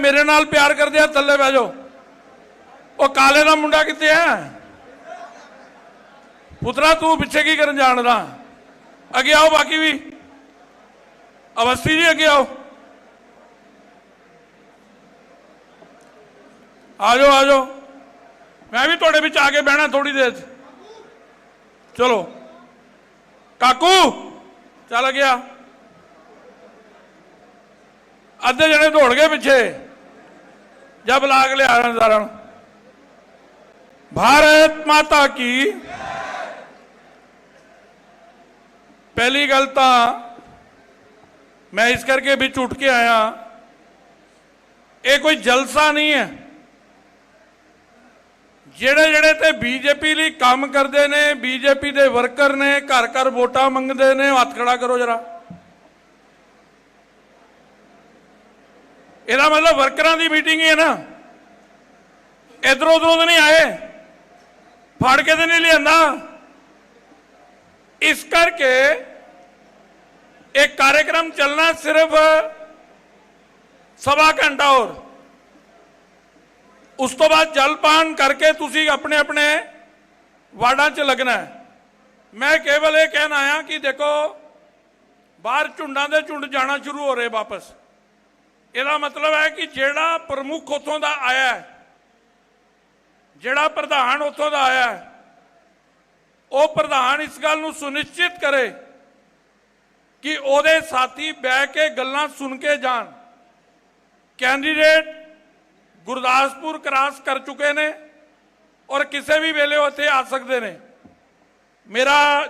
ਮੇਰੇ ਨਾਲ ਪਿਆਰ ਕਰਦੇ ਆ, ਥੱਲੇ ਬਹਿ ਜਾਓ। ਉਹ ਕਾਲੇ ਦਾ ਮੁੰਡਾ ਕਿੱਥੇ ਹੈ ਪੁੱਤਰਾ, ਤੂੰ ਪਿੱਛੇ ਕੀ ਕਰਨ ਜਾਣਦਾ ਅੱਗੇ ਆਓ ਬਾਕੀ ਵੀ। ਅਵਸਥੀ ਜੀ, ਅੱਗੇ ਆਓ। ਆ ਜਾਓ ਆ ਜਾਓ। ਮੈਂ ਵੀ ਤੁਹਾਡੇ ਵਿੱਚ ਆ ਕੇ ਬਹਿਣਾ ਥੋੜੀ ਦੇਰ ਚਲੋ। ਕਾਕੂ, ਚੱਲ ਗਿਆ ਅੱਧੇ ਜਣੇ ਦੌੜ ਗਏ ਪਿੱਛੇ। ਜਾ ਬੁਲਾ ਕੇ ਲਿਆ ਸਾਰਿਆਂ ਨੂੰ ਭਾਰਤ ਮਾਤਾ ਕੀ ਪਹਿਲੀ ਗੱਲ ਤਾਂ ਮੈਂ ਇਸ ਕਰਕੇ ਵਿੱਚ ਉੱਠ ਕੇ ਆਇਆ ਇਹ ਕੋਈ ਜਲਸਾ ਨਹੀਂ ਹੈ ਜਿਹੜੇ ਜਿਹੜੇ ਤੇ ਬੀਜੇਪੀ ਲਈ ਕੰਮ ਕਰਦੇ ਨੇ ਬੀਜੇਪੀ ਦੇ ਵਰਕਰ ਨੇ ਘਰ ਘਰ ਵੋਟਾਂ ਮੰਗਦੇ ਨੇ ਹੱਥ ਖੜਾ ਕਰੋ ਜਰਾ ਇਹਦਾ ਮਤਲਬ ਵਰਕਰਾਂ ਦੀ ਮੀਟਿੰਗ ਹੀ ਹੈ ਨਾ। ਇਧਰੋਂ ਉਧਰੋਂ ਤਾਂ ਨਹੀਂ ਆਏ। ਫੜ ਕੇ ਤਾਂ ਨਹੀਂ ਲਿਆਂਦਾ। ਇਸ ਕਰਕੇ ਇਹ ਕਾਰਜਕ੍ਰਮ ਚੱਲਣਾ ਸਿਰਫ ਸਵਾ ਘੰਟਾ ਹੋਰ। ਉਸ ਤੋਂ ਬਾਅਦ ਜਲਪਾਨ ਕਰਕੇ ਤੁਸੀਂ ਆਪਣੇ ਆਪਣੇ ਵਾਰਡਾਂ 'ਚ ਲੱਗਣਾ ਮੈਂ ਕੇਵਲ ਇਹ ਕਹਿਣ ਆਇਆ ਕਿ ਦੇਖੋ, ਬਾਹਰ ਝੁੰਡਾਂ ਦੇ ਝੁੰਡ ਜਾਣਾ ਸ਼ੁਰੂ ਹੋ ਰਹੇ ਵਾਪਸ। ਇਹਦਾ ਮਤਲਬ ਹੈ ਕਿ ਜਿਹੜਾ ਪ੍ਰਮੁੱਖ ਉਥੋਂ ਦਾ ਆਇਆ ਹੈ, ਜਿਹੜਾ ਪ੍ਰਧਾਨ ਉਥੋਂ ਦਾ ਆਇਆ ਹੈ, ਉਹ ਪ੍ਰਧਾਨ ਇਸ ਗੱਲ ਨੂੰ ਸੁਨਿਸ਼ਚਿਤ ਕਰੇ ਕਿ ਉਹਦੇ ਸਾਥੀ ਬਹਿ ਕੇ ਗੱਲਾਂ ਸੁਣ ਕੇ ਜਾਣ। ਕੈਂਡੀਡੇਟ ਗੁਰਦਾਸਪੁਰ ਕਰਾਸ ਕਰ ਚੁੱਕੇ ਨੇ ਔਰ ਕਿਸੇ ਵੀ ਵੇਲੇ ਉਹ ਇੱਥੇ ਆ ਸਕਦੇ ਨੇ। ਮੇਰਾ,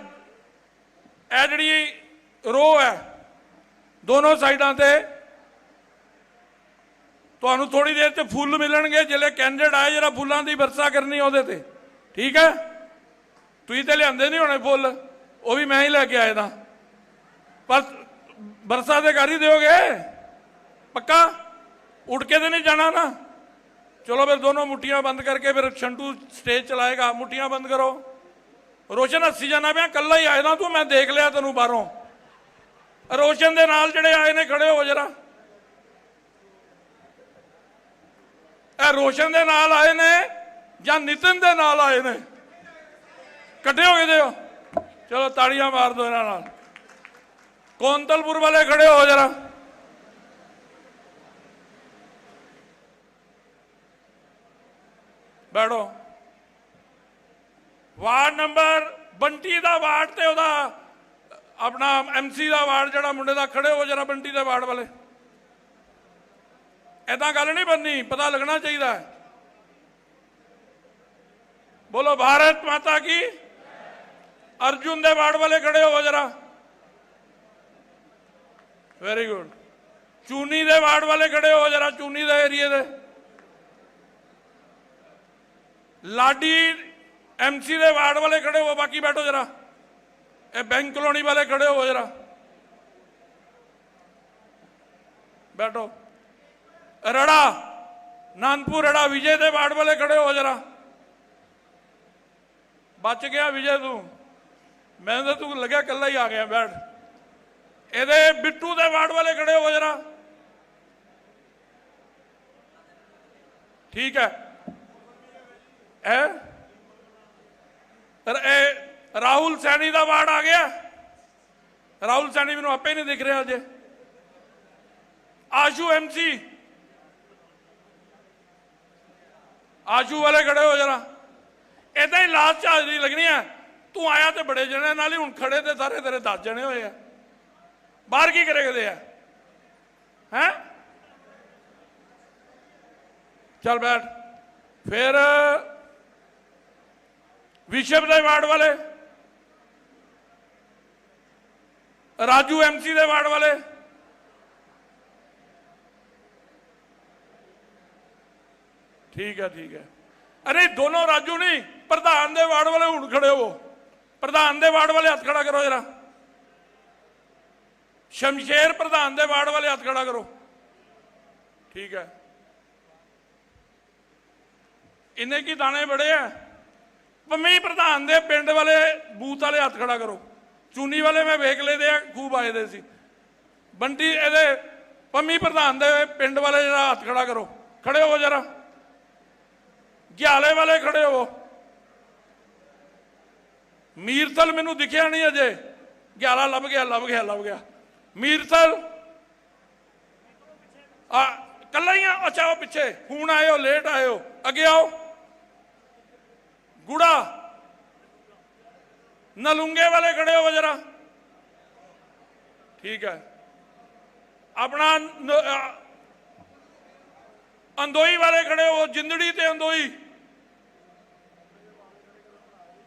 ਇਹ ਜਿਹੜੀ ਰੋ ਹੈ, ਦੋਨੋਂ ਸਾਈਡਾਂ ਤੇ ਤੁਹਾਨੂੰ ਥੋੜੀ ਦੇਰ 'ਚ ਫੁੱਲ ਮਿਲਣਗੇ, ਜਿਹੜੇ ਕੈਂਡੀਡੇਟ ਆਏ, ਜਿਹੜਾ ਫੁੱਲਾਂ ਦੀ ਵਰਸਾ ਕਰਨੀ ਉਹਦੇ ਤੇ। ਠੀਕ ਹੈ? ਤੁਸੀਂ ਤੇ ਲਿਆਂਦੇ ਨਹੀਂ ਹੋਣੇ ਫੁੱਲ, ਉਹ ਵੀ ਮੈਂ ਹੀ ਲੈ ਕੇ ਆਇਆ ਦਾ ਪਰ ਵਰਸਾ ਤੇ ਕਰ ਹੀ ਦਿਓਗੇ? ਪੱਕਾ? ਉੱਡ ਕੇ ਤੇ ਨਹੀਂ ਜਾਣਾ ਨਾ। ਚਲੋ ਫਿਰ ਦੋਨੋਂ ਮੁੱਠੀਆਂ ਬੰਦ ਕਰਕੇ ਫਿਰ ਛੰਟੂ ਸਟੇਜ ਚਲਾਏਗਾ। ਮੁੱਠੀਆਂ ਬੰਦ ਕਰੋ। ਰੋਸ਼ਨ ਹੱਸੀ ਜਾਣਾ ਪਿਆ ਕੱਲਾ ਹੀ ਆਇਆ ਨਾ ਤੂੰ, ਮੈਂ ਦੇਖ ਲਿਆ ਤੈਨੂੰ ਬਾਹਰੋਂ। ਰੋਸ਼ਨ ਦੇ ਨਾਲ ਜਿਹੜੇ ਆਏ ਨੇ, ਖੜੇ ਹੋ ਜਰਾ। ਇਹ ਰੋਸ਼ਨ ਦੇ ਨਾਲ ਆਏ ਨੇ ਜਾਂ ਨਿਤਨ ਦੇ ਨਾਲ ਆਏ ਨੇ? ਇਕੱਠੇ ਹੋ ਦੇ ਹੋ ਚਲੋ ਤਾੜੀਆਂ ਮਾਰ ਦਿਓ ਇਹਨਾਂ ਨਾਲ। ਕੌਂਤਲਪੁਰ ਵਾਲੇ ਖੜੇ ਹੋ ਜਰਾ। ਬੈਠੋ। ਵਾਰਡ ਨੰਬਰ ਬੰਟੀ ਦਾ ਵਾਰਡ ਤੇ ਉਹਦਾ ਆਪਣਾ ਐਮਸੀ ਦਾ ਵਾਰਡ ਜਿਹੜਾ ਮੁੰਡੇ ਦਾ ਖੜੇ ਹੋ ਜਰਾ ਬੰਟੀ ਦੇ ਵਾਰਡ ਵਾਲੇ। ਐਦਾਂ ਗੱਲ ਨਹੀਂ ਬੰਨੀ ਪਤਾ ਲੱਗਣਾ ਚਾਹੀਦਾ ਹੈ। ਬੋਲੋ, ਭਾਰਤ ਮਾਤਾ ਕੀ? ਅਰਜੁਨ ਦੇ ਵਾਰਡ ਵਾਲੇ ਖੜੇ ਹੋ ਜਰਾ। ਵੈਰੀ ਗੁੱਡ ਚੂਨੀ ਦੇ ਵਾਰਡ ਵਾਲੇ ਖੜੇ ਹੋ ਜਰਾ, ਚੂਨੀ ਦੇ ਏਰੀਏ ਦੇ। ਲਾਡੀ ਐਮਸੀ ਦੇ ਵਾਰਡ ਵਾਲੇ ਖੜੇ ਹੋ, ਬਾਕੀ ਬੈਠੋ ਜਰਾ। ਇਹ ਬੈਂਕ ਕਲੋਨੀ ਵਾਲੇ ਖੜੇ ਹੋ ਜਰਾ। ਬੈਠੋ। ਰੜਾ ਨਾਨਪੁਰ ਰੜਾ, ਵਿਜੇ ਦੇ ਵਾਰਡ ਵਾਲੇ ਖੜੇ ਹੋ ਜਰਾ। ਬਚ ਗਿਆ ਵਿਜੇ ਤੂੰ। ਮੈਂ ਤਾਂ ਤੂੰ ਲੱਗਿਆ ਕੱਲਾ ਹੀ ਆ ਗਿਆ, ਬੈਠ। ਇਹਦੇ ਬਿੱਟੂ ਦੇ ਵਾਰਡ ਵਾਲੇ ਖੜੇ ਹੋ ਜਰਾ। ਠੀਕ ਹੈ। ਹੈ? ਇਹ ਰਾਹੁਲ ਸੈਣੀ ਦਾ ਵਾਰਡ ਆ ਗਿਆ। ਰਾਹੁਲ ਸੈਣੀ ਮੈਨੂੰ ਆਪੇ ਨਹੀਂ ਦਿਖ ਰਿਹਾ ਅਜੇ। ਆਸ਼ੂ ਐਮਸੀ ਆਸ਼ੂ ਵਾਲੇ ਖੜੇ ਹੋ ਜਰਾ। ਇਦਾਂ ਹੀ ਲਾਸਟ ਹਾਜ਼ਰੀ ਲੱਗਣੀ ਹੈ ਤੂੰ ਆਇਆ ਤੇ ਬੜੇ ਜਣੇ ਨਾਲ ਹੀ ਹੁਣ ਖੜੇ ਤੇ ਸਾਰੇ ਤੇਰੇ 10 ਜਣੇ ਹੋਏ ਆ। ਬਾਹਰ ਕੀ ਕਰੇਗੇ ਆ? ਹੈ? ਚੱਲ ਬੈਠ। ਫਿਰ ਵਿਸ਼ਵ ਦੇ ਵਾਰਡ ਵਾਲੇ, ਰਾਜੂ ਐਮਸੀ ਦੇ ਵਾਰਡ ਵਾਲੇ ਠੀਕ ਹੈ ਠੀਕ ਹੈ। ਅਰੇ ਦੋਨੋਂ ਰਾਜੂ ਨਹੀਂ, ਪ੍ਰਧਾਨ ਦੇ ਵਾਰਡ ਵਾਲੇ ਹੁਣ ਖੜੇ ਹੋ। ਪ੍ਰਧਾਨ ਦੇ ਵਾਰਡ ਵਾਲੇ ਹੱਥ ਖੜਾ ਕਰੋ ਜਰਾ। ਸ਼ਮਸ਼ੇਰ ਪ੍ਰਧਾਨ ਦੇ ਵਾਰਡ ਵਾਲੇ ਹੱਥ ਖੜਾ ਕਰੋ। ਠੀਕ ਹੈ। ਇਹਨੇ ਕੀ ਦਾਣੇ ਬੜੇ ਆ। ਪੰਮੀ ਪ੍ਰਧਾਨ ਦੇ ਪਿੰਡ ਵਾਲੇ ਬੂਥ ਵਾਲੇ ਹੱਥ ਖੜਾ ਕਰੋ। ਚੂਨੀ ਵਾਲੇ ਮੈਂ ਵੇਖ ਲਏ ਦੇ ਆ, ਖੂਬ ਆਏ ਦੇ ਸੀ। ਬੰਟੀ, ਇਹਦੇ ਪੰਮੀ ਪ੍ਰਧਾਨ ਦੇ ਪਿੰਡ ਵਾਲੇ ਜਿਹੜਾ ਹੱਥ ਖੜਾ ਕਰੋ। ਖੜੇ ਹੋਵੋ ਜਰਾ। ਗਿਆਲੇ ਵਾਲੇ ਖੜੇ ਹੋ। ਮੀਰਥਲ ਮੈਨੂੰ ਦਿਖਿਆ ਨਹੀਂ ਅਜੇ। ਗਿਆਲਾ ਲੱਭ ਗਿਆ ਲੱਭ ਗਿਆ ਲੱਭ ਗਿਆ। ਮੀਰਥਲ ਆ, ਕੱਲਾ ਹੀ ਆ? ਅੱਛਾ, ਉਹ ਪਿੱਛੇ। ਹੁਣ ਆਇਓ, ਲੇਟ ਆਇਓ। ਅੱਗੇ ਆਓ। ਗੁੜਾ। ਨਲੁੰਗੇ ਵਾਲੇ ਖੜੇ ਹੋ ਜਰਾ। ਠੀਕ ਹੈ। ਆਪਣਾ ਅੰਦੋਈ ਵਾਲੇ ਖੜੇ ਹੋ। ਜਿੰਦੜੀ ਤੇ ਅੰਦੋਈ।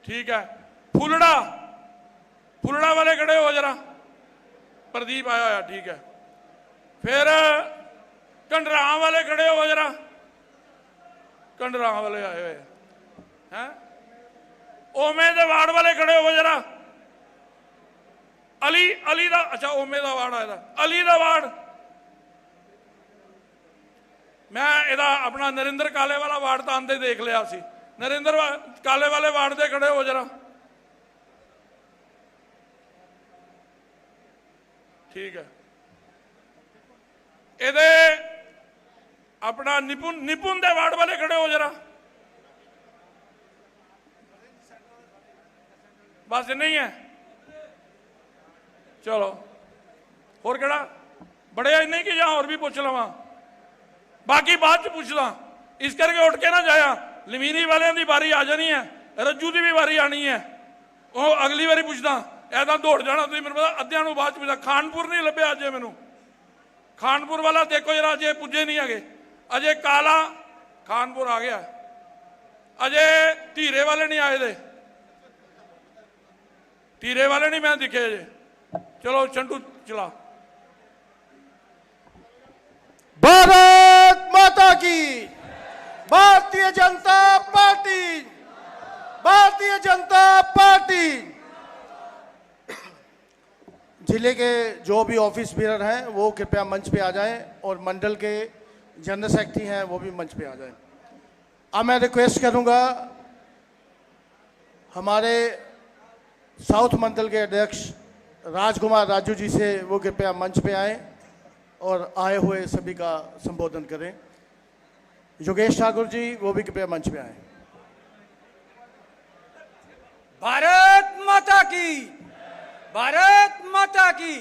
ਠੀਕ ਹੈ। ਫੁੱਲੜਾ। ਫੁੱਲੜਾ ਵਾਲੇ ਖੜੇ ਹੋ ਜਰਾ। ਪ੍ਰਦੀਪ ਆਇਆ ਹੋਇਆ, ਠੀਕ ਹੈ। ਫਿਰ ਕੰਡਰਾਂ ਵਾਲੇ ਖੜੇ ਹੋ ਜਰਾ। ਕੰਡਰਾਂ ਵਾਲੇ ਆਏ ਹੋਏ ਹੈ? ਓਮੇ ਦੇ ਵਾਰਡ ਵਾਲੇ ਖੜੇ ਹੋ ਜਰਾ। ਅਲੀ ਅਲੀ ਦਾ, ਅੱਛਾ, ਓਮੇ ਦਾ ਵਾਰਡ ਆਇਆ ਅਲੀ ਦਾ ਵਾਰਡ। ਮੈਂ ਇਹਦਾ ਆਪਣਾ ਨਰਿੰਦਰ ਕਾਲੇ ਵਾਲਾ ਵਾਰਡ ਤਾਂ ਆਂਦੇ ਦੇਖ ਲਿਆ ਸੀ। ਨਰਿੰਦਰ ਕਾਲੇ ਵਾਲੇ ਵਾਰਡ ਦੇ ਖੜੇ ਹੋ ਜਰਾ। ਠੀਕ ਹੈ। ਇਹਦੇ ਆਪਣਾ ਨਿਪੁਨ ਨਿਪੁੰਨ ਦੇ ਵਾਰਡ ਵਾਲੇ ਖੜੇ ਹੋ ਜਰਾ। ਬਸ ਨਹੀਂ ਹੈ ਚਲੋ। ਹੋਰ ਕਿਹੜਾ? ਬੜੇ ਇੰਨੇ ਕਿ ਜਾਂ ਹੋਰ ਵੀ ਪੁੱਛ ਲਵਾਂ? ਬਾਕੀ ਬਾਅਦ ਚ ਪੁੱਛ ਪੁੱਛਦਾ ਇਸ ਕਰਕੇ ਉੱਠ ਕੇ ਨਾ ਜਾਇਆ। ਲਵੀਨੀ ਵਾਲਿਆਂ ਦੀ ਵਾਰੀ ਆ ਜਾਣੀ ਹੈ, ਰੱਜੂ ਦੀ ਵੀ ਵਾਰੀ ਆਣੀ ਹੈ। ਉਹ ਅਗਲੀ ਵਾਰੀ ਪੁੱਛਦਾ ਐਦਾਂ ਦੌੜ ਜਾਣਾ ਤੁਸੀਂ, ਮੈਨੂੰ ਪਤਾ ਅੱਧਿਆਂ ਨੂੰ ਬਾਅਦ ਚ ਪੁੱਛਦਾ, ਖਾਨਪੁਰ ਨਹੀਂ ਲੱਭਿਆ ਅਜੇ ਮੈਨੂੰ। ਖਾਨਪੁਰ ਵਾਲਾ ਦੇਖੋ ਜਰਾ, ਅਜੇ ਪੁੱਜੇ ਨਹੀਂ ਹੈਗੇ। ਅਜੇ ਕਾਲਾ ਖਾਨਪੁਰ ਆ ਗਿਆ। ਅਜੇ ਧੀਰੇ ਵਾਲੇ ਨਹੀਂ ਆਏ ਦੇ। ਧੀਰੇ ਵਾਲੇ ਨਹੀਂ ਮੈਂ ਦਿਖੇ ਅਜੇ। ਚਲੋ, ਛੰਡੂ ਚਲਾ। ਭਾਰਤ ਮਾਤਾ ਕੀ। भारतीय जनता पार्टी। भारतीय जनता पार्टी। ज़िले के जो भी ऑफ़िस बीरर हैं, वो कृपया मंच पे आ जाएँ और मंडल के जनरल सेक्रेटरी हैं, वो भी मंच पे आ जाएँ। अब मैं रिक्वेस्ट करूँगा, हमारे साउथ मंडल के अध्यक्ष राजकुमार राजू जी से वो कृपया मंच पे आएँ और आए हुए सभी का संबोधन करें। योगेश ठाकुर जी वो भी कृपया मंच पे आए। भारत माता की, भारत माता की।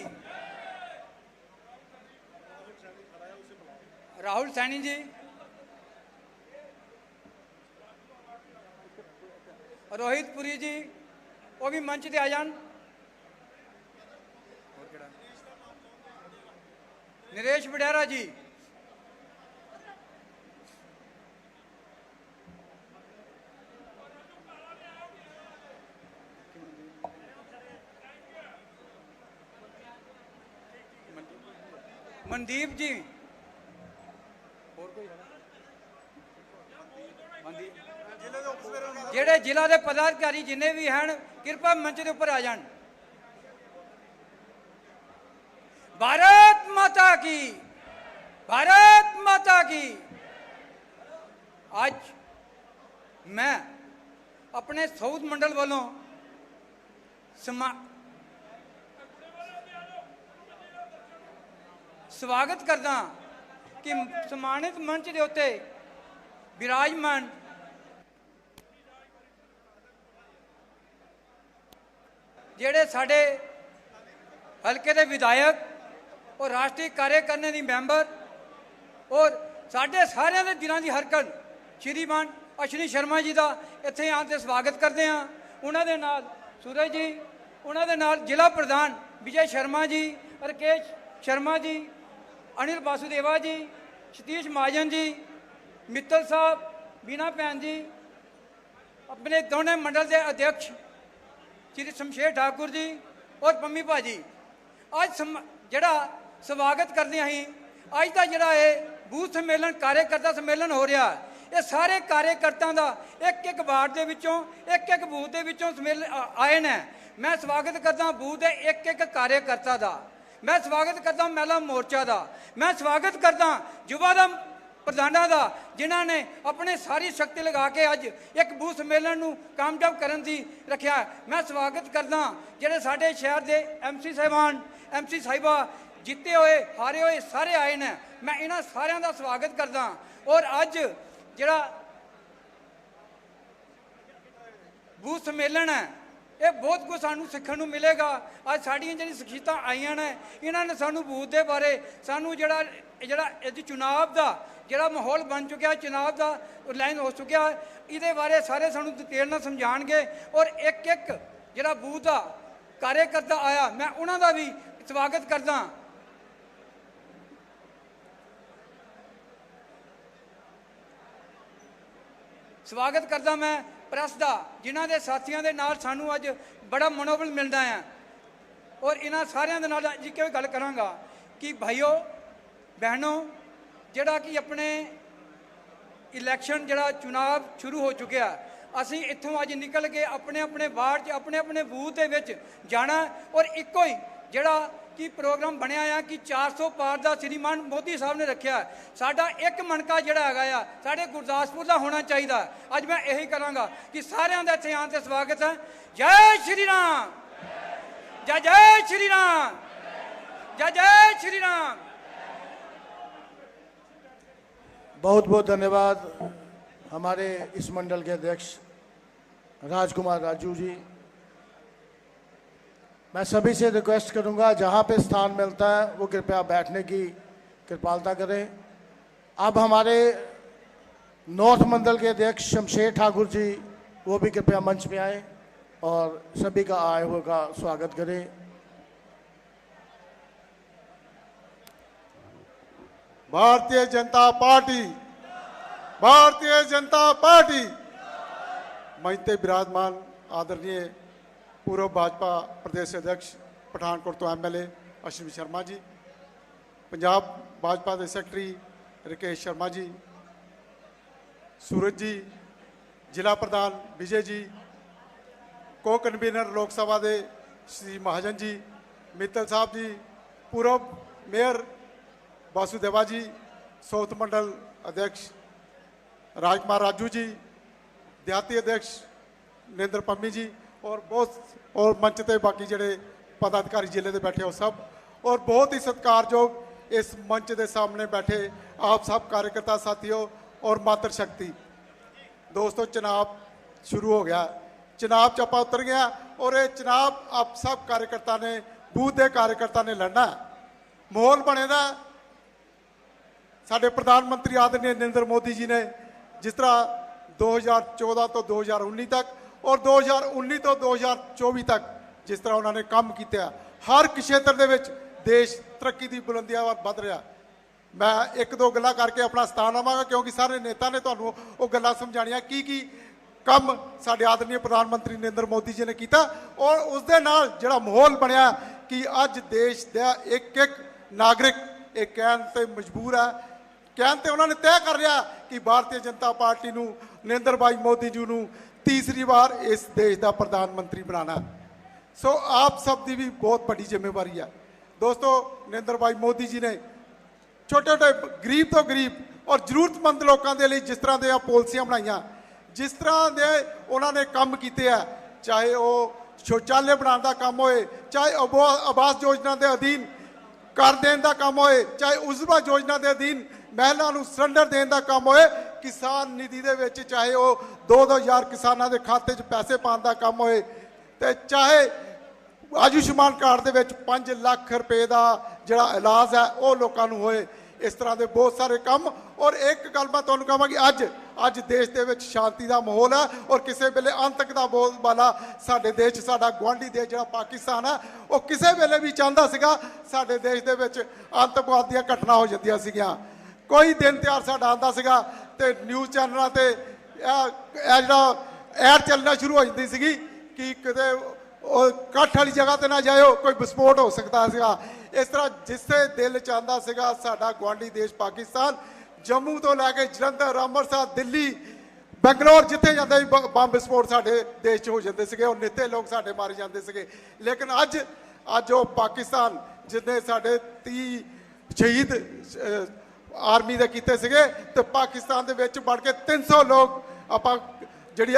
राहुल सैनी जी। रोहित पुरी जी, वो भी मंच से आ जान। नरेश बडेरा जी। ਮਨਦੀਪ ਜੀ ਹੋਰ ਕੋਈ ਹੈ ਮਨਦੀਪ ਜਿਹੜੇ ਜ਼ਿਲ੍ਹਾ ਦੇ ਪਦਾਧਿਕਾਰੀ ਜਿੰਨੇ ਵੀ ਹਨ ਕਿਰਪਾ ਮੰਚ ਦੇ ਉੱਪਰ ਆ ਜਾਣ भारत माता की भारत माता की ਅੱਜ ਮੈਂ ਆਪਣੇ ਸਾਊਥ ਮੰਡਲ ਵੱਲੋਂ ਸਮਾ ਸਵਾਗਤ ਕਰਦਾ ਕਿ ਸਨਮਾਨਿਤ ਮੰਚ ਦੇ ਉੱਤੇ ਵਿਰਾਜਮਾਨ ਜਿਹੜੇ ਸਾਡੇ ਹਲਕੇ ਦੇ ਵਿਧਾਇਕ ਔਰ ਰਾਸ਼ਟਰੀ ਕਾਰਜਕਰਨੇ ਦੀ ਮੈਂਬਰ ਔਰ ਸਾਡੇ ਸਾਰਿਆਂ ਦੇ ਦਿਲਾਂ ਦੀ ਹਰਕਤ ਸ਼੍ਰੀਮਾਨ ਅਸ਼ਵਨੀ ਸ਼ਰਮਾ ਜੀ ਦਾ ਇੱਥੇ ਆਉਣ ਤੇ ਸਵਾਗਤ ਕਰਦੇ ਹਾਂ। ਉਹਨਾਂ ਦੇ ਨਾਲ ਸੂਰਜ ਜੀ, ਉਹਨਾਂ ਦੇ ਨਾਲ ਜ਼ਿਲ੍ਹਾ ਪ੍ਰਧਾਨ ਵਿਜੇ ਸ਼ਰਮਾ ਜੀ ਰਕੇਸ਼ ਸ਼ਰਮਾ ਜੀ ਅਨਿਲ ਬਾਸੂਦੇਵਾ ਜੀ, ਸਤੀਸ਼ ਮਹਾਜਨ ਜੀ, ਮਿੱਤਲ ਸਾਹਿਬ ਬੀਨਾ ਭੈਣ ਜੀ, ਆਪਣੇ ਦੋਨੇ ਮੰਡਲ ਦੇ ਅਧਿਕਸ਼ ਸ਼੍ਰੀ ਸ਼ਮਸ਼ੇਰ ਠਾਕੁਰ ਜੀ ਔਰ ਪੰਮੀ ਭਾਜੀ। ਅੱਜ ਸਮ- ਜਿਹੜਾ ਸਵਾਗਤ ਕਰਦੇ ਹਾਂ ਅਸੀਂ, ਅੱਜ ਦਾ ਜਿਹੜਾ ਇਹ ਬੂਥ ਸੰਮੇਲਨ, ਕਾਰਜਕਰਤਾ ਸੰਮੇਲਨ ਹੋ ਰਿਹਾ ਇਹ ਸਾਰੇ ਕਾਰਜਕਰਤਾਵਾਂ ਦਾ ਇੱਕ ਇੱਕ ਵਾਰਡ ਦੇ ਵਿੱਚੋਂ ਇੱਕ ਇੱਕ ਬੂਥ ਦੇ ਵਿੱਚੋਂ ਸੰਮੇਲਨ ਆਏ ਨੇ। ਮੈਂ ਸਵਾਗਤ ਕਰਦਾ ਬੂਥ ਦੇ ਇੱਕ ਇੱਕ ਕਾਰਜਕਰਤਾ ਦਾ। ਮੈਂ ਸਵਾਗਤ ਕਰਦਾ ਮਹਿਲਾ ਮੋਰਚਾ ਦਾ। ਮੈਂ ਸਵਾਗਤ ਕਰਦਾ ਯੁਵਾ ਦਾ, ਪ੍ਰਧਾਨਾਂ ਦਾ, ਜਿਨ੍ਹਾਂ ਨੇ ਆਪਣੀ ਸਾਰੀ ਸ਼ਕਤੀ ਲਗਾ ਕੇ ਅੱਜ ਇੱਕ ਬੂਥ ਸੰਮੇਲਨ ਨੂੰ ਕਾਮਯਾਬ ਕਰਨ ਦੀ ਰੱਖਿਆ ਮੈਂ ਸਵਾਗਤ ਕਰਦਾ ਜਿਹੜੇ ਸਾਡੇ ਸ਼ਹਿਰ ਦੇ ਐਮਸੀ ਸਾਹਿਬਾਨ ਐਮਸੀ ਸਾਹਿਬਾ ਜਿੱਤੇ ਹੋਏ, ਹਾਰੇ ਹੋਏ ਸਾਰੇ ਆਏ ਨੇ। ਮੈਂ ਇਹਨਾਂ ਸਾਰਿਆਂ ਦਾ ਸਵਾਗਤ ਕਰਦਾ ਔਰ ਅੱਜ ਜਿਹੜਾ ਬੂਥ ਸੰਮੇਲਨ ਹੈ ਇਹ ਬਹੁਤ ਕੁਝ ਸਾਨੂੰ ਸਿੱਖਣ ਨੂੰ ਮਿਲੇਗਾ। ਅੱਜ ਸਾਡੀਆਂ ਜਿਹੜੀ ਸ਼ਖਸੀਅਤਾਂ ਆਈਆਂ ਨੇ, ਇਹਨਾਂ ਨੇ ਸਾਨੂੰ ਬੂਥ ਦੇ ਬਾਰੇ, ਸਾਨੂੰ ਜਿਹੜਾ ਜਿਹੜਾ ਇਹ ਚੁਣਾਵ ਦਾ, ਜਿਹੜਾ ਮਾਹੌਲ ਬਣ ਚੁੱਕਿਆ, ਚੁਣਾਵ ਦਾ ਲਾਈਨ ਹੋ ਚੁੱਕਿਆ, ਇਹਦੇ ਬਾਰੇ ਸਾਰੇ ਸਾਨੂੰ ਡਿਟੇਲ ਨਾਲ ਸਮਝਾਣਗੇ ਔਰ ਇੱਕ ਇੱਕ ਜਿਹੜਾ ਬੂਥ ਦਾ ਕਾਰਜਕਰਤਾ ਆਇਆ, ਮੈਂ ਉਹਨਾਂ ਦਾ ਵੀ ਸਵਾਗਤ ਕਰਦਾ ਸਵਾਗਤ ਕਰਦਾ ਮੈਂ ਪ੍ਰੈਸ ਦਾ, ਜਿਨ੍ਹਾਂ ਦੇ ਸਾਥੀਆਂ ਦੇ ਨਾਲ ਸਾਨੂੰ ਅੱਜ ਬੜਾ ਮਨੋਬਲ ਮਿਲਦਾ ਹੈ ਔਰ ਇਹਨਾਂ ਸਾਰਿਆਂ ਦੇ ਨਾਲ ਅੱਜ ਕਿਵੇਂ ਗੱਲ ਕਰਾਂਗਾ ਕਿ ਭਾਈਓ, ਬਹਿਣੋ, ਜਿਹੜਾ ਕਿ ਆਪਣੇ ਇਲੈਕਸ਼ਨ ਜਿਹੜਾ ਚੁਣਾਵ ਸ਼ੁਰੂ ਹੋ ਚੁੱਕਿਆ, ਅਸੀਂ ਇੱਥੋਂ ਅੱਜ ਨਿਕਲ ਕੇ ਆਪਣੇ ਆਪਣੇ ਵਾਰਡ 'ਚ ਆਪਣੇ ਆਪਣੇ ਬੂਥ ਦੇ ਵਿੱਚ ਜਾਣਾ ਔਰ ਇੱਕੋ ਹੀ ਜਿਹੜਾ ਕੀ ਪ੍ਰੋਗਰਾਮ ਬਣਿਆ ਆ ਕਿ 400 ਪਾਰ ਦਾ ਸ਼੍ਰੀਮਾਨ ਮੋਦੀ ਸਾਹਿਬ ਨੇ ਰੱਖਿਆ ਹੈ। ਸਾਡਾ ਇੱਕ ਮਣਕਾ ਜਿਹੜਾ ਹੈਗਾ ਆ ਸਾਡੇ ਗੁਰਦਾਸਪੁਰ ਦਾ ਹੋਣਾ ਚਾਹੀਦਾ ਅੱਜ ਮੈਂ ਇਹੀ ਕਰਾਂਗਾ ਕਿ ਸਾਰਿਆਂ ਦਾ ਇੱਥੇ ਆਉਣ ਤੇ ਸਵਾਗਤ ਹੈ ਜੈ ਸ਼੍ਰੀ ਰਾਮ ਜੈ ਜੈ ਸ਼੍ਰੀ ਰਾਮ ਜੈ ਜੈ ਸ਼੍ਰੀ ਰਾਮ बहुत बहुत धन्यवाद हमारे इस मंडल के अध्यक्ष राजकुमार राजू जी मैं सभी से रिक्वेस्ट करूँगा, जहाँ पे स्थान मिलता है, वो कृपया बैठने की कृपालता करें। अब हमारे नॉर्थ मंडल के अध्यक्ष शमशेर ठाकुर जी, वो भी कृपया मंच पे आए और सभी का आए हुए का स्वागत करें। Bharatiya Janata party, Bharatiya Janata party. मंचते विराजमान, आदरणीय ਪੂਰਵ ਭਾਜਪਾ ਪ੍ਰਦੇਸ਼ ਅਧਿਕਸ਼ ਪਠਾਨਕੋਟ ਤੋਂ ਐਮਐਲਏ ਅਸ਼ਵਨੀ ਸ਼ਰਮਾ ਜੀ, ਪੰਜਾਬ ਭਾਜਪਾ ਦੇ ਸੈਕਟਰੀ ਰਕੇਸ਼ ਸ਼ਰਮਾ ਜੀ, ਸੂਰਜ ਜੀ, ਜ਼ਿਲ੍ਹਾ ਪ੍ਰਧਾਨ ਵਿਜੇ ਜੀ ਕੋ ਕਨਵੀਨਰ ਲੋਕ ਸਭਾ ਦੇ ਸ਼੍ਰੀ ਮਹਾਜਨ ਜੀ, ਮਿੱਤਲ ਸਾਹਿਬ ਜੀ ਪੂਰਬ ਮੇਅਰ ਵਾਸੂਦੇਵਾ ਜੀ, ਸੌਤ ਮੰਡਲ ਅਧਿਕਸ਼ ਰਾਜਕੁਮਾਰ ਰਾਜੂ ਜੀ, ਦਿਹਾਤੀ ਅਧਿਕਸ਼ ਨਰਿੰਦਰ ਪੰਮੀ ਜੀ ਔਰ ਬਹੁਤ ਔਰ ਮੰਚ ਤੇ ਬਾਕੀ ਜਿਹੜੇ ਪਦਾਧਿਕਾਰੀ ਜ਼ਿਲ੍ਹੇ ਦੇ ਬੈਠੇ ਹੋ ਸਭ, ਔਰ ਬਹੁਤ ਹੀ ਸਤਿਕਾਰਯੋਗ ਇਸ ਮੰਚ ਦੇ ਸਾਹਮਣੇ ਬੈਠੇ ਆਪ ਸਭ ਕਾਰਜਕਰਤਾ ਸਾਥੀਓ ਔਰ ਮਾਤਰ ਸ਼ਕਤੀ। ਦੋਸਤੋ ਚੁਣਾਵ ਸ਼ੁਰੂ ਹੋ ਗਿਆ। ਚੁਣਾਵ ਚ ਆਪਾਂ ਉਤਰ ਗਿਆ ਔਰ ਇਹ ਚੁਣਾਵ ਆਪ ਸਭ ਕਾਰਜਕਰਤਾ ਨੇ, ਬੂਥ ਦੇ ਕਾਰਜਕਰਤਾ ਨੇ ਲੜਨਾ। ਮਾਹੌਲ ਬਣੇਦਾ ਹੈ। ਸਾਡੇ ਪ੍ਰਧਾਨ ਮੰਤਰੀ ਆਦਰਨੀय ਨਰਿੰਦਰ ਮੋਦੀ ਜੀ ਨੇ ਜਿਸ ਤਰ੍ਹਾਂ 2014 ਤੋਂ 2019 ਤੱਕ ਔਰ 2019 ਤੋਂ 2024 ਤੱਕ ਜਿਸ ਤਰ੍ਹਾਂ ਉਹਨਾਂ ਨੇ ਕੰਮ ਕੀਤਾ ਹਰ ਖੇਤਰ ਦੇ ਵਿੱਚ ਦੇਸ਼ ਤਰੱਕੀ ਦੀ ਬੁਲੰਦੀਆਂ ਵੱਲ ਵੱਧ ਰਿਹਾ ਮੈਂ ਇੱਕ ਦੋ ਗੱਲਾਂ ਕਰਕੇ ਆਪਣਾ ਸਥਾਨ ਆਵਾਂਗਾ ਕਿਉਂਕਿ ਸਾਰੇ ਨੇਤਾ ਨੇ ਤੁਹਾਨੂੰ ਉਹ ਗੱਲਾਂ ਸਮਝਾਣੀਆਂ ਕੀ ਕੀ ਕੰਮ ਸਾਡੇ ਆਦਰਨੀय ਪ੍ਰਧਾਨ ਮੰਤਰੀ ਨਰਿੰਦਰ ਮੋਦੀ ਜੀ ਨੇ ਕੀਤਾ, ਔਰ ਉਸ ਦੇ ਨਾਲ ਜਿਹੜਾ ਮਾਹੌਲ ਬਣਿਆ ਕਿ ਅੱਜ ਦੇਸ਼ ਦਾ ਇੱਕ ਇੱਕ ਨਾਗਰਿਕ ਇਹ ਕਹਿਣ ਤੇ ਮਜਬੂਰ ਹੈ। ਕਹਿਣ ਤੇ ਉਹਨਾਂ ਨੇ ਤੈਅ ਕਰ ਲਿਆ ਕਿ ਭਾਰਤੀ ਜਨਤਾ ਪਾਰਟੀ ਨੂੰ, ਨਰਿੰਦਰ ਭਾਈ ਮੋਦੀ ਜੀ ਨੂੰ ਤੀਸਰੀ ਵਾਰ ਇਸ ਦੇਸ਼ ਦਾ ਪ੍ਰਧਾਨ ਮੰਤਰੀ ਬਣਾਉਣਾ। ਸੋ ਆਪ ਸਭ ਦੀ ਵੀ ਬਹੁਤ ਵੱਡੀ ਜ਼ਿੰਮੇਵਾਰੀ ਹੈ ਦੋਸਤੋ, ਨਰਿੰਦਰ ਭਾਈ ਮੋਦੀ ਜੀ ਨੇ ਛੋਟੇ ਛੋਟੇ ਗਰੀਬ ਤੋਂ ਗਰੀਬ ਔਰ ਜ਼ਰੂਰਤਮੰਦ ਲੋਕਾਂ ਦੇ ਲਈ ਜਿਸ ਤਰ੍ਹਾਂ ਦੀਆਂ ਪਾਲਿਸੀਆਂ ਬਣਾਈਆਂ, ਜਿਸ ਤਰ੍ਹਾਂ ਦੇ ਉਹਨਾਂ ਨੇ ਕੰਮ ਕੀਤੇ ਆ, ਚਾਹੇ ਉਹ ਸ਼ੌਚਾਲੇ ਬਣਾਉਣ ਦਾ ਕੰਮ ਹੋਏ, ਚਾਹੇ ਆਵਾਸ ਯੋਜਨਾ ਦੇ ਅਧੀਨ ਕਰ ਦੇਣ ਦਾ ਕੰਮ ਹੋਏ, ਚਾਹੇ ਉਜਵਲਾ ਯੋਜਨਾ ਦੇ ਅਧੀਨ ਮਹਿਲਾ ਨੂੰ ਸਿਲੰਡਰ ਦੇਣ ਦਾ ਕੰਮ ਹੋਏ, ਕਿਸਾਨ ਨਿਧੀ ਦੇ ਵਿੱਚ ਚਾਹੇ ਉਹ 2-2000 ਕਿਸਾਨਾਂ ਦੇ ਖਾਤੇ 'ਚ ਪੈਸੇ ਪਾਉਣ ਦਾ ਕੰਮ ਹੋਏ, ਤੇ ਚਾਹੇ ਆਯੁਸ਼ਮਾਨ ਕਾਰਡ ਦੇ ਵਿੱਚ 5 ਲੱਖ ਰੁਪਏ ਦਾ ਜਿਹੜਾ ਇਲਾਜ ਹੈ, ਉਹ ਲੋਕਾਂ ਨੂੰ ਹੋਏ, ਇਸ ਤਰ੍ਹਾਂ ਦੇ ਬਹੁਤ ਸਾਰੇ ਕੰਮ। ਔਰ ਇੱਕ ਗੱਲ ਮੈਂ ਤੁਹਾਨੂੰ ਕਹਾਂਗੀ, ਅੱਜ ਅੱਜ ਦੇਸ਼ ਦੇ ਵਿੱਚ ਸ਼ਾਂਤੀ ਦਾ ਮਾਹੌਲ ਹੈ, ਔਰ ਕਿਸੇ ਵੇਲੇ ਅੰਤਕ ਦਾ ਬੋਲਬਾਲਾ ਸਾਡੇ ਦੇਸ਼ ਸਾਡਾ ਗੁਆਂਢੀ ਦੇਸ਼ ਜਿਹੜਾ ਪਾਕਿਸਤਾਨ ਹੈ, ਉਹ ਕਿਸੇ ਵੇਲੇ ਵੀ ਚਾਹੁੰਦਾ ਸੀਗਾ ਸਾਡੇ ਦੇਸ਼ ਦੇ ਵਿੱਚ ਅੰਤਕਵਾਦ ਦੀਆਂ ਘਟਨਾ ਹੋ ਜਾਂਦੀਆਂ ਸੀਗੀਆਂ। ਕੋਈ ਦਿਨ ਤਿਉਹਾਰ ਸਾਡਾ ਆਉਂਦਾ ਸੀਗਾ ਤੇ ਨਿਊਜ਼ ਚੈਨਲਾਂ ਤੇ ਇਹ ਜਿਹੜਾ ਐਡ ਚੱਲਣਾ ਸ਼ੁਰੂ ਹੋ ਜਾਂਦੀ ਸੀਗੀ ਕਿ ਕਿਤੇ ਉਹ ਇਕੱਠ ਵਾਲੀ ਜਗ੍ਹਾ ਤੇ ਨਾ ਜਾਇਓ, ਕੋਈ ਵਿਸਫੋਟ ਹੋ ਸਕਦਾ ਸੀਗਾ। ਇਸ ਤਰ੍ਹਾਂ ਜਿਸੇ ਦਿਲ ਚਾਹੁੰਦਾ ਸੀਗਾ ਸਾਡਾ ਗੁਆਂਢੀ ਦੇਸ਼ ਪਾਕਿਸਤਾਨ, ਜੰਮੂ ਤੋਂ ਲੈ ਕੇ ਜਲੰਧਰ, ਅੰਮ੍ਰਿਤਸਰ, ਦਿੱਲੀ, ਬੰਗਲੌਰ ਜਿੱਥੇ ਜਾਂਦੇ ਸੀ ਬ- ਬੰਬ ਵਿਸਫੋਟ ਸਾਡੇ ਦੇਸ਼ 'ਚ ਹੋ ਜਾਂਦੇ ਸੀਗੇ, ਉਹ ਨਿੱਤੇ ਲੋਕ ਸਾਡੇ ਮਾਰੇ ਜਾਂਦੇ ਸੀਗੇ। ਲੇਕਿਨ ਅੱਜ ਅੱਜ ਉਹ ਪਾਕਿਸਤਾਨ ਜਿਹਨੇ ਸਾਡੇ 30 ਸ਼ਹੀਦ ਆਰਮੀ ਦੇ ਕੀਤੇ ਸੀਗੇ ਤੇ ਪਾਕਿਸਤਾਨ ਦੇ ਵਿੱਚ ਵੜ ਕੇ 300 ਲੋਕ ਆਪਾਂ ਜਿਹੜੀ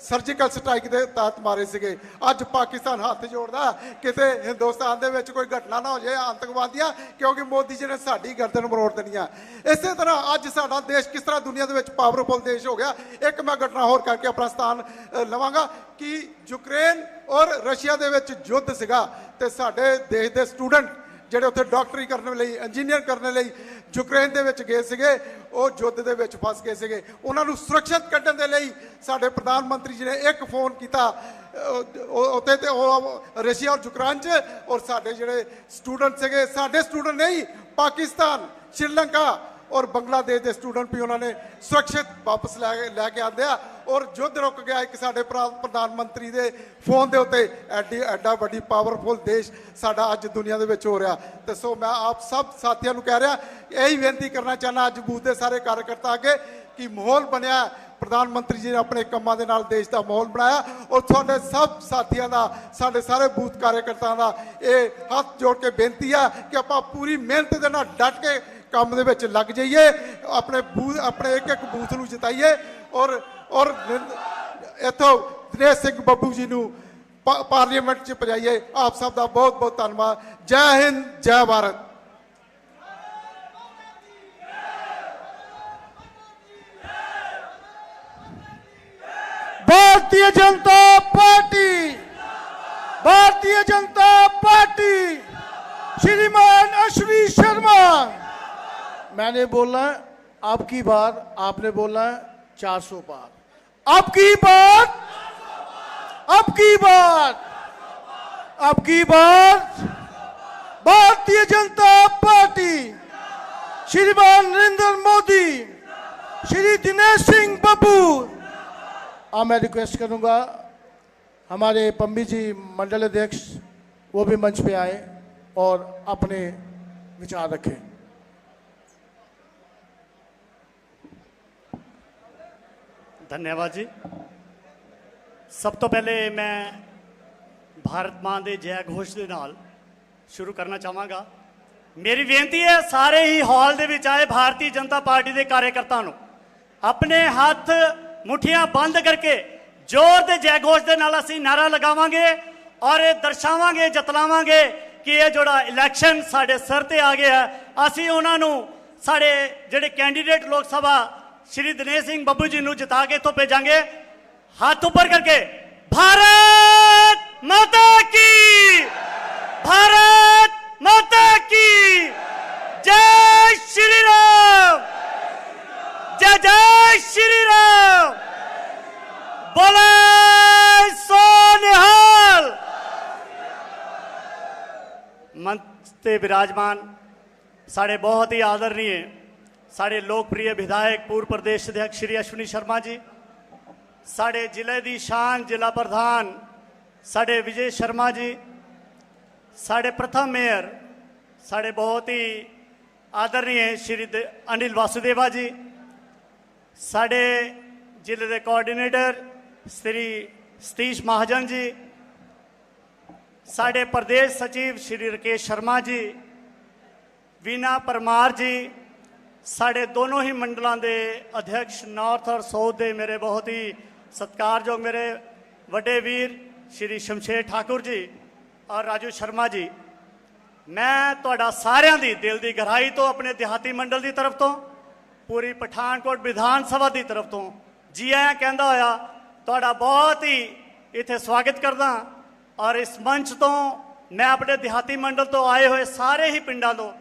ਸਰਜੀਕਲ ਸਟ੍ਰਾਈਕ ਦੇ ਤਹਿਤ ਮਾਰੇ ਸੀਗੇ। ਅੱਜ ਪਾਕਿਸਤਾਨ ਹੱਥ ਜੋੜਦਾ ਕਿਤੇ ਹਿੰਦੁਸਤਾਨ ਦੇ ਵਿੱਚ ਕੋਈ ਘਟਨਾ ਨਾ ਹੋ ਜਾਏ ਆਤੰਕਵਾਦੀਆਂ, ਕਿਉਂਕਿ ਮੋਦੀ ਜੀ ਨੇ ਸਾਡੀ ਗਰਦਨ ਮਰੋੜ ਦੇਣੀ ਆ। ਇਸੇ ਤਰ੍ਹਾਂ ਅੱਜ ਸਾਡਾ ਦੇਸ਼ ਕਿਸ ਤਰ੍ਹਾਂ ਦੁਨੀਆ ਦੇ ਵਿੱਚ ਪਾਵਰਫੁਲ ਦੇਸ਼ ਹੋ ਗਿਆ, ਇੱਕ ਮੈਂ ਘਟਨਾ ਹੋਰ ਕਰਕੇ ਆਪਣਾ ਸਥਾਨ ਲਵਾਂਗਾ ਕਿ ਯੂਕਰੇਨ ਔਰ ਰਸ਼ੀਆ ਦੇ ਵਿੱਚ ਯੁੱਧ ਸੀਗਾ ਤੇ ਸਾਡੇ ਦੇਸ਼ ਦੇ ਸਟੂਡੈਂਟ ਜਿਹੜੇ ਉੱਥੇ ਡਾਕਟਰੀ ਕਰਨ ਲਈ ਇੰਜੀਨੀਅਰ ਕਰਨ ਲਈ ਯੂਕਰੇਨ ਦੇ ਵਿੱਚ ਗਏ ਸੀਗੇ ਉਹ ਯੁੱਧ ਦੇ ਵਿੱਚ ਫਸ ਗਏ ਸੀਗੇ। ਉਹਨਾਂ ਨੂੰ ਸੁਰੱਖਿਅਤ ਕੱਢਣ ਦੇ ਲਈ ਸਾਡੇ ਪ੍ਰਧਾਨ ਮੰਤਰੀ ਜੀ ਨੇ ਇੱਕ ਫੋਨ ਕੀਤਾ। ਅਹ, ਉੱਥੇ ਤੇ ਉਹ ਰਸ਼ੀਆ ਔਰ ਯੂਕਰੇਨ ਚ ਔਰ ਸਾਡੇ ਜਿਹੜੇ ਸਟੂਡੈਂਟ ਸੀਗੇ ਸਾਡੇ ਸਟੂਡੈਂਟ ਨਹੀਂ ਪਾਕਿਸਤਾਨ ਸ਼੍ਰੀਲੰਕਾ ਔਰ ਬੰਗਲਾਦੇਸ਼ ਦੇ ਸਟੂਡੈਂਟ ਵੀ ਉਹਨਾਂ ਨੇ ਸੁਰੱਖਿਅਤ ਵਾਪਸ ਲੈ ਕੇ ਲੈ ਕੇ ਆਂਦੇ ਆ। ਔਰ ਯੁੱਧ ਰੁਕ ਗਿਆ ਇੱਕ ਸਾਡੇ ਪ੍ਰਾ- ਪ੍ਰਧਾਨ ਮੰਤਰੀ ਦੇ ਫੋਨ ਦੇ ਉੱਤੇ, ਐਡੀ, ਐਡਾ ਵੱਡੀ ਪਾਵਰਫੁਲ ਦੇਸ਼ ਸਾਡਾ ਅੱਜ ਦੁਨੀਆ ਦੇ ਵਿੱਚ ਹੋ ਰਿਹਾ। ਤੇ ਸੋ ਮੈਂ ਆਪ ਸਭ ਸਾਥੀਆਂ ਨੂੰ ਕਹਿ ਰਿਹਾ, ਇਹੀ ਬੇਨਤੀ ਕਰਨਾ ਚਾਹਨਾ ਅੱਜ ਬੂਥ ਦੇ ਸਾਰੇ ਕਾਰਜਕਰਤਾ ਅੱਗੇ ਕਿ ਮਾਹੌਲ ਬਣਿਆ। ਪ੍ਰਧਾਨ ਮੰਤਰੀ ਜੀ ਨੇ ਆਪਣੇ ਕੰਮਾਂ ਦੇ ਨਾਲ ਦੇਸ਼ ਦਾ ਮਾਹੌਲ ਬਣਾਇਆ। ਔਰ ਤੁਹਾਡੇ ਸਭ ਸਾਥੀਆਂ ਦਾ, ਸਾਡੇ ਸਾਰੇ ਬੂਥ ਕਾਰਜਕਰਤਾਵਾਂ ਦਾ ਇਹ ਹੱਥ ਜੋੜ ਕੇ ਬੇਨਤੀ ਆ ਕਿ ਆਪਾਂ ਪੂਰੀ ਮਿਹਨਤ ਦੇ ਨਾਲ ਡਟ ਕੇ ਕੰਮ ਦੇ ਵਿੱਚ ਲੱਗ ਜਾਈਏ ਆਪਣੇ ਬੂਥ ਆਪਣੇ ਇੱਕ ਇੱਕ ਬੂਥ ਨੂੰ ਜਿਤਾਈਏ ਔਰ ਔਰ ਨਿੰਦ- ਇੱਥੋਂ ਦਿਨੇਸ਼ ਸਿੰਘ ਬੱਬੂ ਜੀ ਨੂੰ ਪਾ- ਪਾਰਲੀਮੈਂਟ 'ਚ ਪਜਾਈਏ ਆਪ ਸਭ ਦਾ ਬਹੁਤ ਬਹੁਤ ਧੰਨਵਾਦ ਜੈ ਹਿੰਦ ਜੈ ਭਾਰਤ भारतीय जनता पार्टी भारतीय जनता पार्टी श्रीमान अश्विनी शर्मा मैंने बोला है अब की बार, आपने बोला 400 बार। आपकी बात आपकी बात अब की बात भारतीय जनता पार्टी। श्रीमान नरेंद्र मोदी। श्री दिनेश सिंह बब्बू अब मैं रिक्वेस्ट करूँगा, हमारे पम्बी जी मंडल अध्यक्ष, वो भी मंच पे आए और अपने विचार रखें। ਧੰਨਵਾਦ ਜੀ। ਸਭ ਤੋਂ ਪਹਿਲੇ ਮੈਂ ਭਾਰਤ ਮਾਂ ਦੇ ਜੈ ਘੋਸ਼ ਦੇ ਨਾਲ ਸ਼ੁਰੂ ਕਰਨਾ ਚਾਹਾਂਗਾ। ਮੇਰੀ ਬੇਨਤੀ ਹੈ ਸਾਰੇ ਹੀ ਹਾਲ ਦੇ ਵਿੱਚ ਆਏ ਭਾਰਤੀ ਜਨਤਾ ਪਾਰਟੀ ਦੇ ਕਾਰਜਕਰਤਾ ਨੂੰ ਆਪਣੇ ਹੱਥ ਮੁਠੀਆਂ ਬੰਦ ਕਰਕੇ ਜ਼ੋਰ ਦੇ ਜੈ ਘੋਸ਼ ਦੇ ਨਾਲ ਅਸੀਂ ਨਾਰਾ ਲਗਾਵਾਂਗੇ ਔਰ ਇਹ ਦਰਸਾਵਾਂਗੇ ਜਤਲਾਵਾਂਗੇ ਕਿ ਇਹ ਜਿਹੜਾ ਇਲੈਕਸ਼ਨ ਸਾਡੇ ਸਿਰ ਤੇ ਆ ਗਿਆ ਹੈ, ਅਸੀਂ ਉਹਨਾਂ ਨੂੰ ਸਾਡੇ ਜਿਹੜੇ ਕੈਂਡੀਡੇਟ ਲੋਕ ਸਭਾ ਸ਼੍ਰੀ ਦਿਨੇਸ਼ ਸਿੰਘ ਬੱਬੂ ਜੀ ਨੂੰ ਜਿਤਾ ਕੇ ਇੱਥੋਂ ਭੇਜਾਂਗੇ ਹੱਥ ਉੱਪਰ ਕਰਕੇ ਭਾਰਤ ਮਾਤਾ ਕੀ ਭਾਰਤ ਮਾਤਾ ਕੀ ਜੈ ਸ਼੍ਰੀ ਰਾਮ ਜੈ ਜੈ ਸ਼੍ਰੀ ਰਾਮ ਬੋਲੇ ਸੋ ਨਿਹਾਲ ਮੰਚ ਤੇ ਵਿਰਾਜਮਾਨ ਸਾਡੇ ਬਹੁਤ ਹੀ ਆਦਰਨੀय ਸਾਡੇ ਲੋਕਪ੍ਰਿय ਵਿਧਾਇਕ ਪੂਰਬ ਪ੍ਰਦੇਸ਼ ਅਧਿਕਸ਼ ਸ਼੍ਰੀ ਅਸ਼ਵਨੀ ਸ਼ਰਮਾ ਜੀ ਸਾਡੇ ਜ਼ਿਲ੍ਹੇ ਦੀ ਸ਼ਾਨ ਜ਼ਿਲ੍ਹਾ ਪ੍ਰਧਾਨ ਸਾਡੇ ਵਿਜੇ ਸ਼ਰਮਾ ਜੀ ਸਾਡੇ ਪ੍ਰਥਮ ਮੇਅਰ ਸਾਡੇ ਬਹੁਤ ਹੀ ਆਦਰਨੀय ਸ਼੍ਰੀ ਦ- ਅਨਿਲ ਵਾਸੁਦੇਵਾ ਜੀ ਸਾਡੇ ਜ਼ਿਲ੍ਹੇ ਦੇ ਕੋਆਰਡੀਨੇਟਰ ਸ੍ਰੀ ਸਤੀਸ਼ ਮਹਾਜਨ ਜੀ ਸਾਡੇ ਪ੍ਰਦੇਸ਼ ਸਚਿਵ ਸ਼੍ਰੀ ਰਕੇਸ਼ ਸ਼ਰਮਾ ਜੀ ਵੀਨਾ ਪਰਮਾਰ ਜੀ ਸਾਡੇ ਦੋਨੋਂ ਹੀ ਮੰਡਲਾਂ ਦੇ ਅਧਿਕਸ਼ ਨਾਰਥ ਔਰ ਸਾਊਥ ਦੇ ਮੇਰੇ ਬਹੁਤ ਹੀ ਸਤਿਕਾਰਯੋਗ ਮੇਰੇ ਵੱਡੇ ਵੀਰ ਸ਼੍ਰੀ ਸ਼ਮਸ਼ੇਰ ਠਾਕੁਰ ਜੀ ਔਰ ਰਾਜੂ ਸ਼ਰਮਾ ਜੀ। ਮੈਂ ਤੁਹਾਡਾ ਸਾਰਿਆਂ ਦੀ ਦਿਲ ਦੀ ਗਹਿਰਾਈ ਤੋਂ ਆਪਣੇ ਦਿਹਾਤੀ ਮੰਡਲ ਦੀ ਤਰਫ ਤੋਂ, ਪੂਰੀ ਪਠਾਨਕੋਟ ਵਿਧਾਨ ਸਭਾ ਦੀ ਤਰਫ ਤੋਂ ਜੀ ਆਇਆਂ ਕਹਿੰਦਾ ਹੋਇਆ, ਤੁਹਾਡਾ ਬਹੁਤ ਹੀ ਇੱਥੇ ਸਵਾਗਤ ਕਰਦਾ ਔਰ ਇਸ ਮੰਚ ਤੋਂ ਮੈਂ ਆਪਣੇ ਦਿਹਾਤੀ ਮੰਡਲ ਤੋਂ ਆਏ ਹੋਏ ਸਾਰੇ ਹੀ ਪਿੰਡਾਂ ਤੋਂ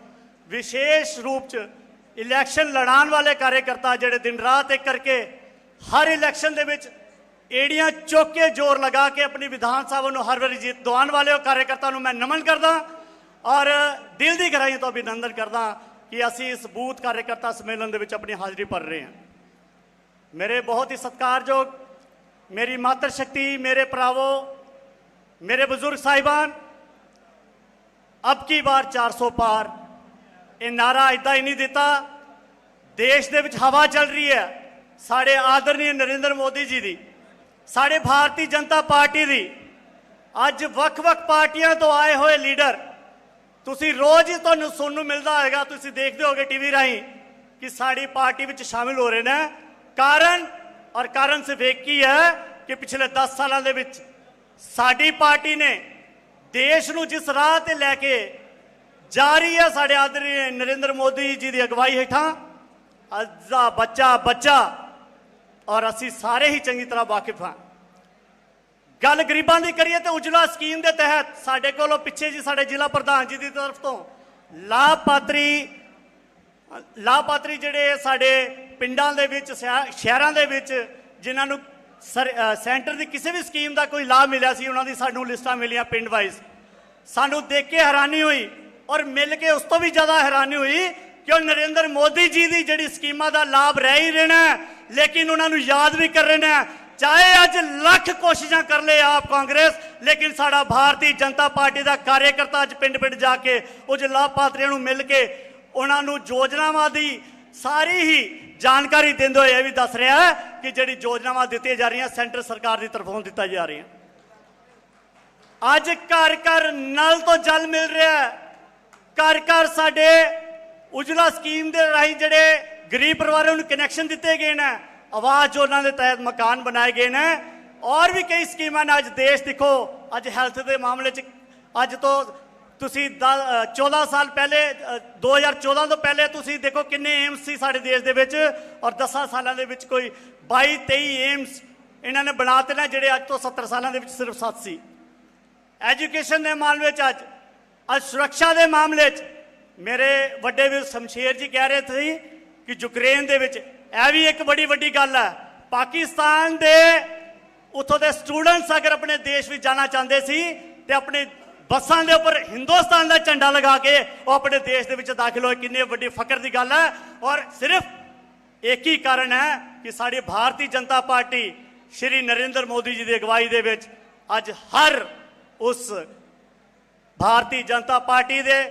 ਵਿਸ਼ੇਸ਼ ਰੂਪ 'ਚ ਇਲੈਕਸ਼ਨ ਲੜਾਉਣ ਵਾਲੇ ਕਾਰਜਕਰਤਾ ਜਿਹੜੇ ਦਿਨ ਰਾਤ ਇੱਕ ਕਰਕੇ ਹਰ ਇਲੈਕਸ਼ਨ ਦੇ ਵਿੱਚ ਏੜੀਆਂ ਚੁੱਕ ਕੇ ਜ਼ੋਰ ਲਗਾ ਕੇ ਆਪਣੀ ਵਿਧਾਨ ਸਭਾ ਨੂੰ ਹਰ ਵਾਰੀ ਜਿੱਤ ਦਿਵਾਉਣ ਵਾਲੇ ਉਹ ਕਾਰਜਕਰਤਾ ਨੂੰ ਮੈਂ ਨਮਨ ਕਰਦਾ ਔਰ ਦਿਲ ਦੀ ਗਹਿਰਾਈ ਤੋਂ ਅਭਿਨੰਦਨ ਕਰਦਾ ਕਿ ਅਸੀਂ ਇਸ ਬੂਥ ਕਾਰਜਕਰਤਾ ਸੰਮੇਲਨ ਦੇ ਵਿੱਚ ਆਪਣੀ ਹਾਜ਼ਰੀ ਭਰ ਰਹੇ ਹਾਂ। ਮੇਰੇ ਬਹੁਤ ਹੀ ਸਤਿਕਾਰਯੋਗ, ਮੇਰੀ ਮਾਤਰ ਸ਼ਕਤੀ, ਮੇਰੇ ਭਰਾਵੋ, ਮੇਰੇ ਬਜ਼ੁਰਗ ਸਾਹਿਬਾਨ, ਅਬ ਕੀ ਵਾਰ 400 ਪਾਰ ਇਹ ਨਾਰਾ ਇਦਾਂ ਹੀ ਨਹੀਂ ਦਿੱਤਾ। ਦੇਸ਼ ਦੇ ਵਿੱਚ ਹਵਾ ਚੱਲ ਰਹੀ ਹੈ। ਸਾਡੇ ਆਦਰਨੀय ਨਰਿੰਦਰ ਮੋਦੀ ਜੀ ਦੀ, ਸਾਡੇ ਭਾਰਤੀ ਜਨਤਾ ਪਾਰਟੀ ਦੀ। ਅੱਜ ਵੱਖ-ਵੱਖ ਪਾਰਟੀਆਂ ਤੋਂ ਆਏ ਹੋਏ ਲੀਡਰ, ਤੁਸੀਂ ਰੋਜ਼ ਹੀ ਤੁਹਾਨੂੰ ਸੁਣਨ ਨੂੰ ਮਿਲਦਾ ਹੋਵੇਗਾ ਤੁਸੀਂ ਦੇਖਦੇ ਹੋਗੇ ਟੀਵੀ ਰਾਹੀਂ ਕਿ ਸਾਡੀ ਪਾਰਟੀ ਵਿੱਚ ਸ਼ਾਮਿਲ ਹੋ ਰਹੇ ਨੇ। ਕਾਰਨ, ਔਰ ਕਾਰਨ ਸਿਰਫ ਇੱਕ ਹੀ ਹੈ ਕਿ ਪਿਛਲੇ 10 ਸਾਲਾਂ ਦੇ ਵਿੱਚ ਸਾਡੀ ਪਾਰਟੀ ਨੇ ਦੇਸ਼ ਨੂੰ ਜਿਸ ਰਾਹ ਤੇ ਲੈ ਕੇ ਜਾ ਰਹੀ ਹੈ ਸਾਡੇ ਆਦਰਣੀ ਨਰਿੰਦਰ ਮੋਦੀ ਜੀ ਦੀ ਅਗਵਾਈ ਹੇਠਾਂ। ਅੱਜ ਦਾ ਬੱਚਾ ਬੱਚਾ ਔਰ ਅਸੀਂ ਸਾਰੇ ਹੀ ਚੰਗੀ ਤਰ੍ਹਾਂ ਵਾਕਿਫ ਹਾਂ। ਗੱਲ ਗਰੀਬਾਂ ਦੀ ਕਰੀਏ ਤੇ ਉਜਲਾ ਸਕੀਮ ਦੇ ਤਹਿਤ ਸਾਡੇ ਕੋਲੋਂ ਪਿੱਛੇ ਜੀ ਸਾਡੇ ਜ਼ਿਲ੍ਹਾ ਪ੍ਰਧਾਨ ਜੀ ਦੀ ਤਰਫ ਤੋਂ ਲਾਭਪਾਤਰੀ ਲਾਭਪਾਤਰੀ ਜਿਹੜੇ ਸਾਡੇ ਪਿੰਡਾਂ ਦੇ ਵਿੱਚ ਸ਼ਹਿਰਾਂ ਦੇ ਵਿੱਚ ਜਿਨ੍ਹਾਂ ਨੂੰ ਸਰ- ਸੈਂਟਰ ਦੀ ਕਿਸੇ ਵੀ ਸਕੀਮ ਦਾ ਕੋਈ ਲਾਭ ਮਿਲਿਆ ਸੀ, ਉਹਨਾਂ ਦੀ ਸਾਨੂੰ ਲਿਸਟਾਂ ਮਿਲੀਆਂ ਪਿੰਡ ਵਾਈਜ਼ ਸਾਨੂੰ ਦੇਖ ਕੇ ਹੈਰਾਨੀ ਹੋਈ ਔਰ ਮਿਲ ਕੇ ਉਸ ਤੋਂ ਵੀ ਜ਼ਿਆਦਾ ਹੈਰਾਨੀ ਹੋਈ ਕਿ ਉਹ ਨਰਿੰਦਰ ਮੋਦੀ ਜੀ ਦੀ ਜਿਹੜੀ ਸਕੀਮਾਂ ਦਾ ਲਾਭ ਰਹਿ ਹੀ ਰਹਿਣਾ ਲੇਕਿਨ ਉਹਨਾਂ ਨੂੰ ਯਾਦ ਵੀ ਕਰ ਰਹੇ ਨੇ। ਚਾਹੇ ਅੱਜ ਲੱਖ ਕੋਸ਼ਿਸ਼ਾਂ ਕਰ ਲਏ ਆਪ ਕਾਂਗਰਸ, ਲੇਕਿਨ ਸਾਡਾ ਭਾਰਤੀ ਜਨਤਾ ਪਾਰਟੀ ਦਾ ਕਾਰਜਕਰਤਾ ਅੱਜ ਪਿੰਡ-ਪਿੰਡ ਜਾ ਕੇ ਉਹ ਲਾਭਪਾਤਰੀਆਂ ਨੂੰ ਮਿਲ ਕੇ ਉਹਨਾਂ ਨੂੰ ਯੋਜਨਾਵਾਂ ਦੀ ਸਾਰੀ ਹੀ ਜਾਣਕਾਰੀ ਦਿੰਦੇ ਹੋਏ ਇਹ ਵੀ ਦੱਸ ਰਿਹਾ ਹੈ ਕਿ ਜਿਹੜੀ ਯੋਜਨਾਵਾਂ ਦਿੱਤੀਆਂ ਜਾ ਰਹੀਆਂ, ਸੈਂਟਰ ਸਰਕਾਰ ਦੀ ਤਰਫੋਂ ਦਿੱਤਾ ਜਾ ਰਹੀਆਂ। ਅੱਜ ਘਰ ਘਰ ਨਲ ਤੋਂ ਜਲ ਮਿਲ ਰਿਹਾ ਹੈ। ਘਰ ਘਰ ਸਾਡੇ ਉਜਲਾ ਸਕੀਮ ਦੇ ਰਾਹੀਂ ਜਿਹੜੇ ਗਰੀਬ ਪਰਿਵਾਰਾਂ ਨੂੰ ਕਨੈਕਸ਼ਨ ਦਿੱਤੇ ਗਏ ਨੇ ਆਵਾਜ਼ ਯੋਜਨਾ ਦੇ ਤਹਿਤ ਮਕਾਨ ਬਣਾਏ ਗਏ ਨੇ ਔਰ ਵੀ ਕਈ ਸਕੀਮਾਂ ਨੇ ਅੱਜ ਦੇਸ਼ ਦੇਖੋ ਅੱਜ ਹੈਲਥ ਦੇ ਮਾਮਲੇ 'ਚ ਅੱਜ ਤੋਂ ਤੁਸੀਂ ਦ- ਅ, 14 ਸਾਲ ਪਹਿਲੇ ਅ, 2014 ਤੋਂ ਪਹਿਲੇ ਤੁਸੀਂ ਦੇਖੋ ਕਿੰਨੇ ਏਮਸ ਸੀ ਸਾਡੇ ਦੇਸ਼ ਦੇ ਵਿੱਚ ਔਰ 10 ਸਾਲਾਂ ਦੇ ਵਿੱਚ ਕੋਈ 22 23 ਏਮਸ ਇਹਨਾਂ ਨੇ ਬਣਾਤੇ ਨੇ ਜਿਹੜੇ ਅੱਜ ਤੋਂ 70 ਸਾਲਾਂ ਦੇ ਵਿੱਚ ਸਿਰਫ 7 ਸੀ। ਐਜੂਕੇਸ਼ਨ ਦੇ ਮਾਮਲੇ 'ਚ ਅੱਜ ਅੱਜ ਸੁਰੱਖਿਆ ਦੇ ਮਾਮਲੇ 'ਚ ਮੇਰੇ ਵੱਡੇ ਵੀਰ ਸ਼ਮਸ਼ੇਰ ਜੀ ਕਹਿ ਰਹੇ ਸੀ ਕਿ ਯੂਕਰੇਨ ਦੇ ਵਿੱਚ ਇਹ ਵੀ ਇੱਕ ਬੜੀ ਵੱਡੀ ਗੱਲ ਹੈ, ਪਾਕਿਸਤਾਨ ਦੇ ਉੱਥੋਂ ਦੇ ਸਟੂਡੈਂਟਸ ਅਗਰ ਆਪਣੇ ਦੇਸ਼ ਵਿੱਚ ਜਾਣਾ ਚਾਹੁੰਦੇ ਸੀ ਤੇ ਆਪਣੇ ਬੱਸਾਂ ਦੇ ਉੱਪਰ ਹਿੰਦੁਸਤਾਨ ਦਾ ਝੰਡਾ ਲਗਾ ਕੇ ਉਹ ਆਪਣੇ ਦੇਸ਼ ਦੇ ਵਿੱਚ ਦਾਖਲ ਹੋਏ, ਕਿੰਨੀ ਵੱਡੀ ਫਕਰ ਦੀ ਗੱਲ ਹੈ। ਔਰ ਸਿਰਫ ਇੱਕ ਹੀ ਕਾਰਨ ਹੈ ਕਿ ਸਾਡੀ ਭਾਰਤੀ ਜਨਤਾ ਪਾਰਟੀ ਸ਼੍ਰੀ ਨਰਿੰਦਰ ਮੋਦੀ ਜੀ ਦੀ ਅਗਵਾਈ ਦੇ ਵਿੱਚ ਅੱਜ ਹਰ ਉਸ ਭਾਰਤੀ ਜਨਤਾ ਪਾਰਟੀ ਦੇ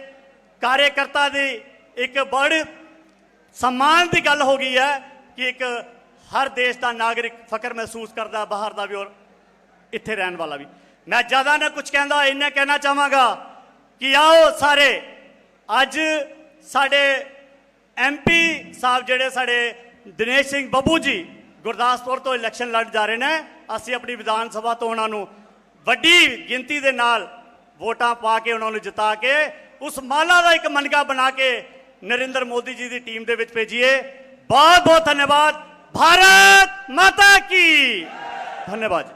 ਕਾਰਜਕਰਤਾ ਦੀ ਇੱਕ ਬੜ ਸਨਮਾਨ ਦੀ ਗੱਲ ਹੋ ਗਈ ਹੈ ਕਿ ਇੱਕ ਹਰ ਦੇਸ਼ ਦਾ ਨਾਗਰਿਕ ਫਕਰ ਮਹਿਸੂਸ ਕਰਦਾ ਬਾਹਰ ਦਾ ਵੀ ਔਰ ਇੱਥੇ ਰਹਿਣ ਵਾਲਾ ਵੀ। ਮੈਂ ਜ਼ਿਆਦਾ ਨਾ ਕੁਝ ਕਹਿੰਦਾ, ਇੰਨਾ ਕਹਿਣਾ ਚਾਹਾਂਗਾ ਕਿ ਆਓ ਸਾਰੇ, ਅੱਜ ਸਾਡੇ ਐਮਪੀ ਸਾਹਿਬ ਜਿਹੜੇ ਸਾਡੇ ਦਿਨੇਸ਼ ਸਿੰਘ ਬੱਬੂ ਜੀ ਗੁਰਦਾਸਪੁਰ ਤੋਂ ਇਲੈਕਸ਼ਨ ਲੜ ਜਾ ਰਹੇ ਨੇ, ਅਸੀਂ ਆਪਣੀ ਵਿਧਾਨ ਸਭਾ ਤੋਂ ਉਹਨਾਂ ਨੂੰ ਵੱਡੀ ਗਿਣਤੀ ਦੇ ਨਾਲ ਵੋਟਾਂ ਪਾ ਕੇ ਉਹਨਾਂ ਨੂੰ ਜਿਤਾ ਕੇ ਉਸ ਮਾਲਾ ਦਾ ਇੱਕ ਮਨਗਾ ਬਣਾ ਕੇ ਨਰਿੰਦਰ ਮੋਦੀ ਜੀ ਦੀ ਟੀਮ ਦੇ ਵਿੱਚ ਭੇਜੀਏ। ਬਹੁਤ ਬਹੁਤ ਧੰਨਵਾਦ। ਭਾਰਤ ਮਾਤਾ ਕੀ। ਧੰਨਵਾਦ